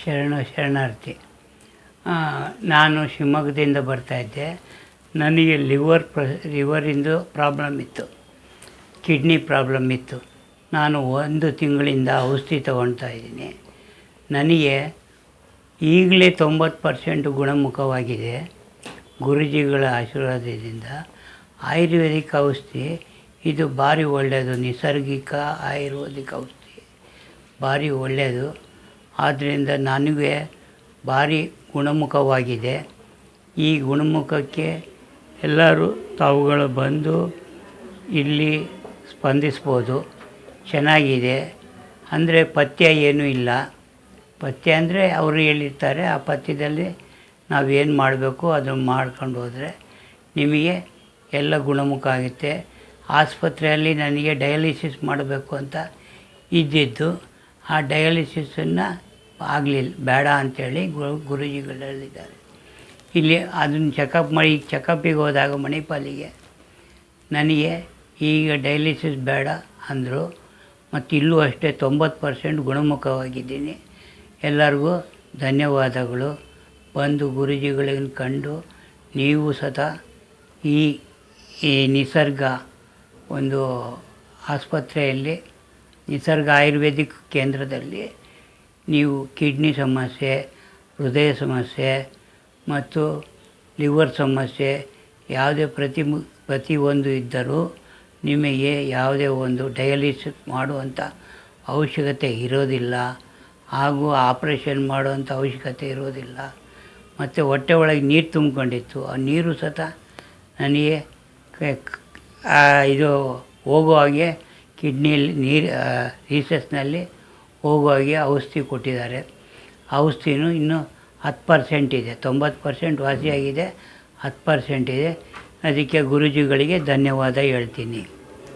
ಶರಣ ಶರಣಾರ್ಥಿ. ನಾನು ಶಿವಮೊಗ್ಗದಿಂದ ಬರ್ತಾಯಿದ್ದೆ ನನಗೆ ಲಿವರ್ ಪ್ರ, ಲಿವರಿಂದು ಪ್ರಾಬ್ಲಮ್ ಇತ್ತು. ಕಿಡ್ನಿ ಪ್ರಾಬ್ಲಮ್ ಇತ್ತು. ನಾನು ಒಂದು ತಿಂಗಳಿಂದ ಔಷಧಿ ತೊಗೊಳ್ತಾ ಇದ್ದೀನಿ. ನನಗೆ ಈಗಲೇ ತೊಂಬತ್ತು ಪರ್ಸೆಂಟ್ ಗುಣಮುಖವಾಗಿದೆ. ಗುರುಜಿಗಳ ಆಶೀರ್ವಾದದಿಂದ. ಆಯುರ್ವೇದಿಕ್ ಔಷಧಿ, ಇದು ಭಾರಿ ಒಳ್ಳೆಯದು ನೈಸರ್ಗಿಕ ಆಯುರ್ವೇದಿಕ್ ಔಷಧಿ. ಭಾರಿ ಒಳ್ಳೆಯದು ಆದ್ದರಿಂದ ನನಗೆ ಭಾರಿ ಗುಣಮುಖವಾಗಿದೆ. ಈ ಗುಣಮುಖಕ್ಕೆ ಎಲ್ಲರೂ ತಾವುಗಳು ಬಂದು ಇಲ್ಲಿ ಸ್ಪಂದಿಸ್ಬೋದು. ಚೆನ್ನಾಗಿದೆ. ಅಂದರೆ ಪಥ್ಯ ಏನೂ ಇಲ್ಲ. ಪಥ್ಯ ಅಂದರೆ ಅವರು ಹೇಳಿರ್ತಾರೆ, ಆ ಪಥ್ಯದಲ್ಲಿ ನಾವೇನು ಮಾಡಬೇಕು ಅದನ್ನು ಮಾಡ್ಕೊಂಡು ಹೋದರೆ ನಿಮಗೆ ಎಲ್ಲ ಗುಣಮುಖ ಆಗುತ್ತೆ. ಆಸ್ಪತ್ರೆಯಲ್ಲಿ ನನಗೆ ಡಯಾಲಿಸಿಸ್ ಮಾಡಬೇಕು ಅಂತ ಇದ್ದಿದ್ದು. ಆ ಡಯಾಲಿಸಿಸನ್ನು ಆಗಲಿಲ್ಲ. ಬೇಡ ಅಂಥೇಳಿ ಗುರು ಗುರುಜಿಗಳಲ್ಲಿದ್ದಾರೆ. ಇಲ್ಲಿ ಅದನ್ನು ಚೆಕಪ್ ಮಾಡಿ ಚೆಕಪ್ಪಿಗೆ ಹೋದಾಗ ಮಣಿಪಾಲಿಗೆ, ನನಗೆ ಈಗ ಡಯಾಲಿಸಿಸ್ ಬೇಡ ಅಂದರು. ಮತ್ತು ಇಲ್ಲೂ ಅಷ್ಟೇ ತೊಂಬತ್ತು ಪರ್ಸೆಂಟ್ ಗುಣಮುಖವಾಗಿದ್ದೀನಿ. ಎಲ್ಲರಿಗೂ ಧನ್ಯವಾದಗಳು. ಬಂದು ಗುರುಜಿಗಳನ್ನು ಕಂಡು ನೀವು ಸತ ಈ ಈ ನಿಸರ್ಗ ಒಂದು ಆಸ್ಪತ್ರೆಯಲ್ಲಿ ನಿಸರ್ಗ ಆಯುರ್ವೇದಿಕ್ ಕೇಂದ್ರದಲ್ಲಿ ನೀವು ಕಿಡ್ನಿ ಸಮಸ್ಯೆ, ಹೃದಯ ಸಮಸ್ಯೆ ಮತ್ತು ಲಿವರ್ ಸಮಸ್ಯೆ ಯಾವುದೇ ಪ್ರತಿ ಪ್ರತಿಯೊಂದು ಇದ್ದರೂ ನಿಮಗೆ ಯಾವುದೇ ಒಂದು ಡಯಾಲಿಸಿಸ್ ಮಾಡುವಂಥ ಅವಶ್ಯಕತೆ ಇರೋದಿಲ್ಲ. ಹಾಗೂ ಆಪ್ರೇಷನ್ ಮಾಡುವಂಥ ಅವಶ್ಯಕತೆ ಇರೋದಿಲ್ಲ. ಮತ್ತು ಹೊಟ್ಟೆ ಒಳಗೆ ನೀರು ತುಂಬಿಕೊಂಡಿತ್ತು. ಆ ನೀರು ಸತ ನನಗೆ ಇದು ಹೋಗುವ ಹಾಗೆ ಕಿಡ್ನಿಯಲ್ಲಿ ನೀರು ರೀಸಸ್ನಲ್ಲಿ ಹೋಗುವಾಗೆ ಹಾಗೆ ಔಷಧಿ ಕೊಟ್ಟಿದ್ದಾರೆ. ಔಷಧಿನೂ ಇನ್ನೂ ಹತ್ತು ಪರ್ಸೆಂಟ್ ಇದೆ, ತೊಂಬತ್ತು ಪರ್ಸೆಂಟ್ ವಾಸಿಯಾಗಿದೆ, ಹತ್ತು ಪರ್ಸೆಂಟ್ ಇದೆ. ಅದಕ್ಕೆ ಗುರೂಜಿಗಳಿಗೆ ಧನ್ಯವಾದ ಹೇಳ್ತೀನಿ.